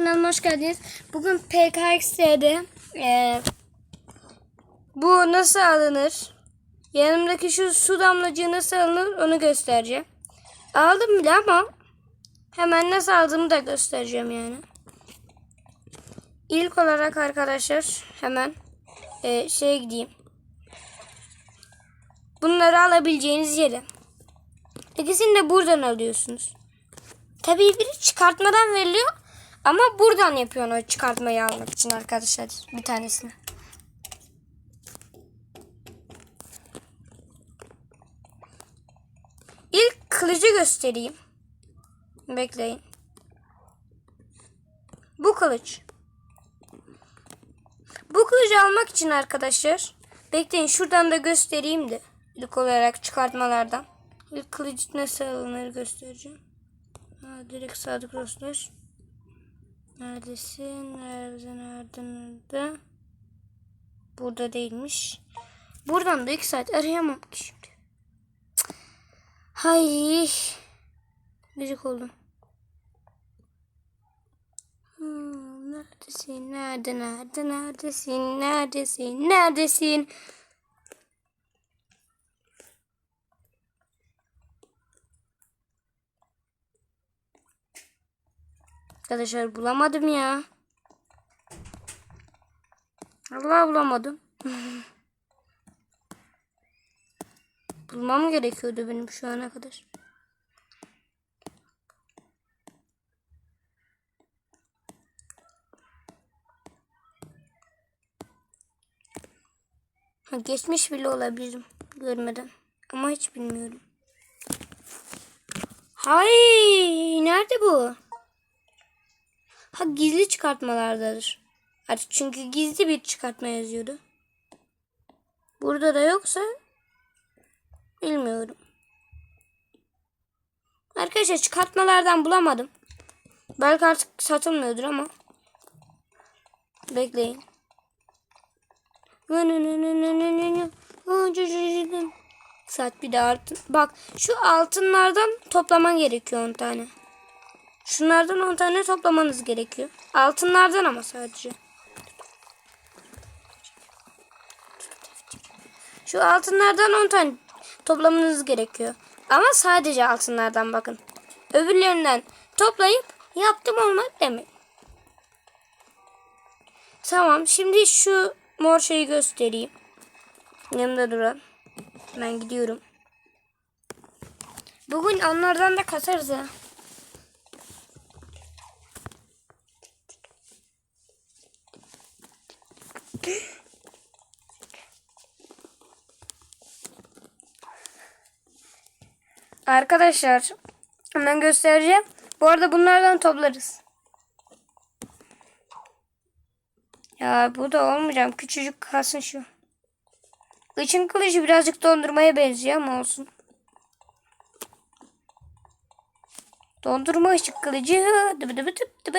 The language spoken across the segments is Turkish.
Kanalıma hoş geldiniz. Bugün PKX'de e, bu nasıl alınır? Yanımdaki şu su damlacığı nasıl alınır onu göstereceğim. Aldım bile ama hemen nasıl aldığımı da göstereceğim yani. İlk olarak arkadaşlar hemen e, şeye gideyim. Bunları alabileceğiniz yere. İkisini de buradan alıyorsunuz. Tabii biri çıkartmadan veriliyor. Ama buradan yapıyorsun o çıkartmayı almak için arkadaşlar. Bir tanesini. İlk kılıcı göstereyim. Bekleyin. Bu kılıç. Bu kılıcı almak için arkadaşlar. Bekleyin şuradan da göstereyim de. İlk olarak çıkartmalardan. İlk kılıcı nasıl alınır göstereceğim. Ha, direkt Sadık Rosler. Neredesin? Nerede? Nerede? Nerede? Burada değilmiş. Buradan da iki saat arayamam ki şimdi. Hay. Gıcık oldum. Hmm, neredesin? Nerede? Nerede? Neredesin? Neredesin? Neredesin? Arkadaşlar bulamadım ya. Allah bulamadım. Bulmam gerekiyordu benim şu ana kadar. Ha, geçmiş bile olabilirim görmeden. Ama hiç bilmiyorum. Hay, nerede bu? Ha gizli çıkartmalardadır. Artık çünkü gizli bir çıkartma yazıyordu. Burada da yoksa bilmiyorum. Arkadaşlar çıkartmalardan bulamadım. Belki artık satılmıyordur ama. Bekleyin. Saat bir de altın. Bak şu altınlardan toplaman gerekiyor 10 tane. Şunlardan 10 tane toplamanız gerekiyor. Altınlardan ama sadece. Şu altınlardan 10 tane toplamanız gerekiyor. Ama sadece altınlardan bakın. Öbürlerinden toplayıp yaptım olmadı demeyin. Tamam şimdi şu mor şeyi göstereyim. Yanımda duran. Ben gidiyorum. Bugün onlardan da kasarız ha. Arkadaşlar hemen göstereceğim. Bu arada bunlardan toplarız. Ya bu da olmayacağım. Küçücük kalsın şu. Için kılıcı birazcık dondurmaya benziyor ama olsun. Dondurma ışık kılıcı. Dıbı dıbı dıbı dıbı.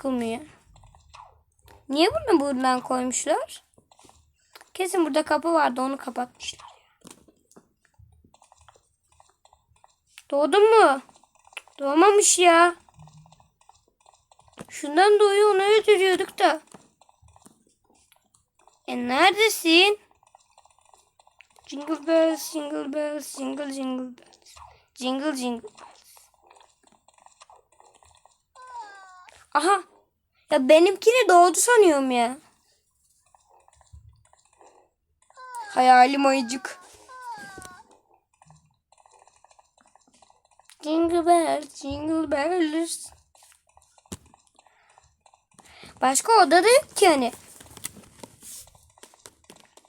çıkılmıyor. Niye bunu buradan koymuşlar? Kesin burada kapı vardı onu kapatmışlar. Doğdun mu? Doğmamış ya. Şundan doğuyor onu öldürüyorduk da. E neredesin? Jingle bells, jingle bells, jingle jingle bells. Jingle jingle bells. Aha. Ya benimkini doğdu sanıyorum ya. Hayalim ayıcık. Jingle bells, jingle bells. Başka odada yok ki hani.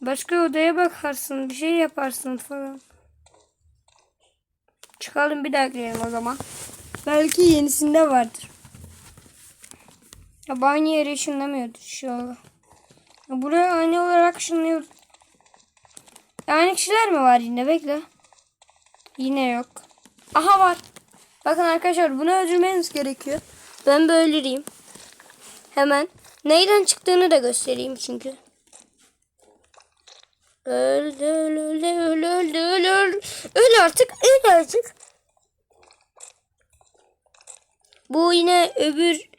Başka odaya bakarsın. Bir şey yaparsın falan. Çıkalım bir daha girelim o zaman. Belki yenisinde vardır. Ya aynı yere ışınlamıyordu. Ya buraya aynı olarak ışınlıyoruz. Aynı kişiler mi var yine? Bekle. Yine yok. Aha var. Bakın arkadaşlar bunu öldürmeniz gerekiyor. Ben böyle öldüreyim. Hemen. Neyden çıktığını da göstereyim çünkü. Öldü öldü öldü öldü öldü. Öl artık öl artık. Bu yine öbür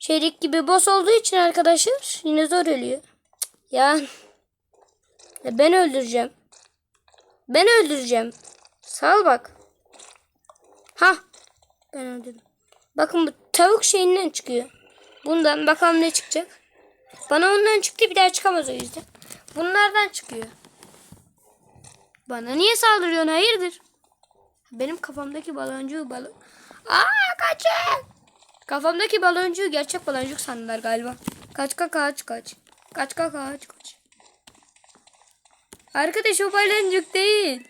çelik gibi boss olduğu için arkadaşlar yine zor ölüyor. Ya. ben öldüreceğim. Ben öldüreceğim. Sal bak. Ha. Ben öldürdüm. Bakın bu tavuk şeyinden çıkıyor. Bundan bakalım ne çıkacak. Bana ondan çıktı bir daha çıkamaz o yüzden. Bunlardan çıkıyor. Bana niye saldırıyorsun hayırdır? Benim kafamdaki baloncuğu balon... Aa kaçın! Kafamdaki baloncuğu gerçek baloncuk sandılar galiba. Kaç kaç kaç kaç. Kaç kaç kaç kaç. Arkadaş o baloncuk değil.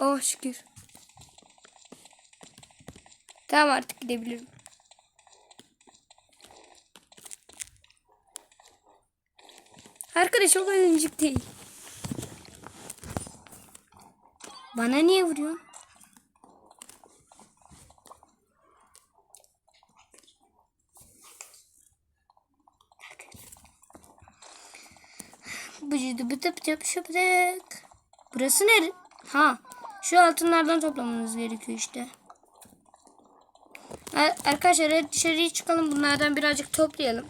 Oh şükür. Tamam artık gidebilirim. Arkadaş o baloncuk değil. Bana niye vuruyorsun? Bıtıp tıp şıptık. Burası nere? Ha. Şu altınlardan toplamanız gerekiyor işte. Ar- Arkadaşlar dışarıya çıkalım. Bunlardan birazcık toplayalım.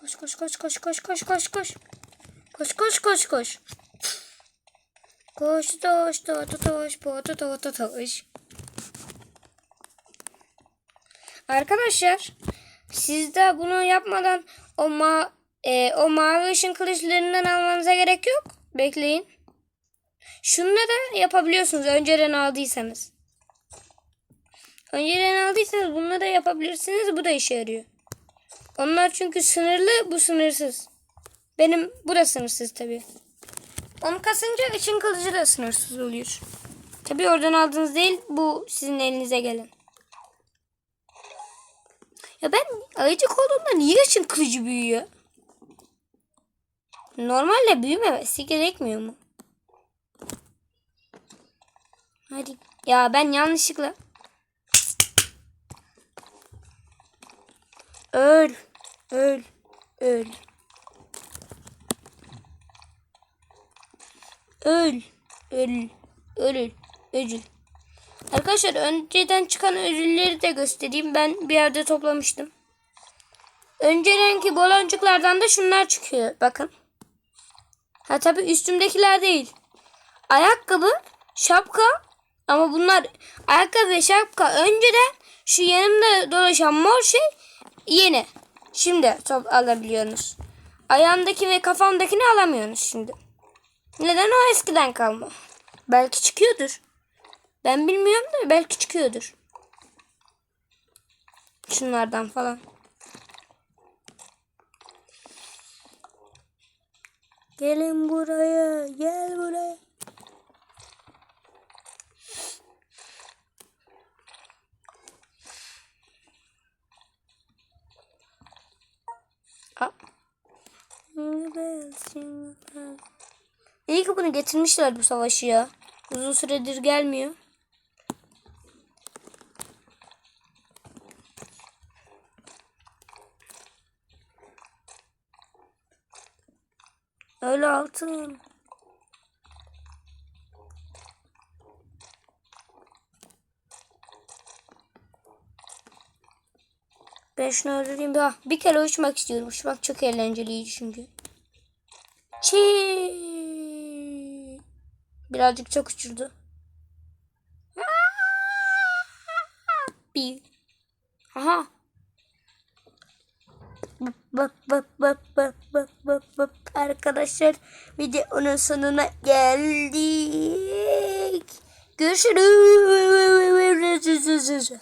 Koş koş koş koş koş koş koş koş. Koş koş koş koş. Koş toş to to toş po to to to toş. Arkadaşlar siz de bunu yapmadan o ma e, o mavi ışın kılıçlarından almanıza gerek yok. Bekleyin. Şunu da yapabiliyorsunuz önceden aldıysanız. Önceden aldıysanız bunu da yapabilirsiniz. Bu da işe yarıyor. Onlar çünkü sınırlı, bu sınırsız. Benim bu da sınırsız tabii. Onu kasınca ışın kılıcı da sınırsız oluyor. Tabii oradan aldığınız değil, bu sizin elinize gelen. Ya ben ayıcık olduğumda niye ışın kılıcı büyüyor? Normalde büyümemesi gerekmiyor mu? Hadi. Ya ben yanlışlıkla Öl. Öl. Öl. Öl. Öl. Öl. Öcül. Arkadaşlar önceden çıkan ödülleri de göstereyim. Ben bir yerde toplamıştım. Öncedenki baloncuklardan da şunlar çıkıyor. Bakın. Ha tabi üstümdekiler değil. Ayakkabı, şapka ama bunlar ayakkabı ve şapka önceden şu yanımda dolaşan mor şey Yeni. Şimdi top alabiliyorsunuz. Ayağımdaki ve kafamdakini alamıyorsunuz şimdi. Neden o eskiden kalma? Belki çıkıyordur. Ben bilmiyorum da belki çıkıyordur. Şunlardan falan. Gelin buraya, gel buraya. İyi ki bunu getirmişler bu savaşı ya. Uzun süredir gelmiyor. Altın. Ben şunu öldüreyim. Bir, bir kere uçmak istiyorum. Uçmak çok eğlenceliydi çünkü. Çiii. Birazcık çok uçurdu. Bir. Aha. Bap bap bap bap bap bap bap bap. Arkadaşlar videonun sonuna geldik. Görüşürüz.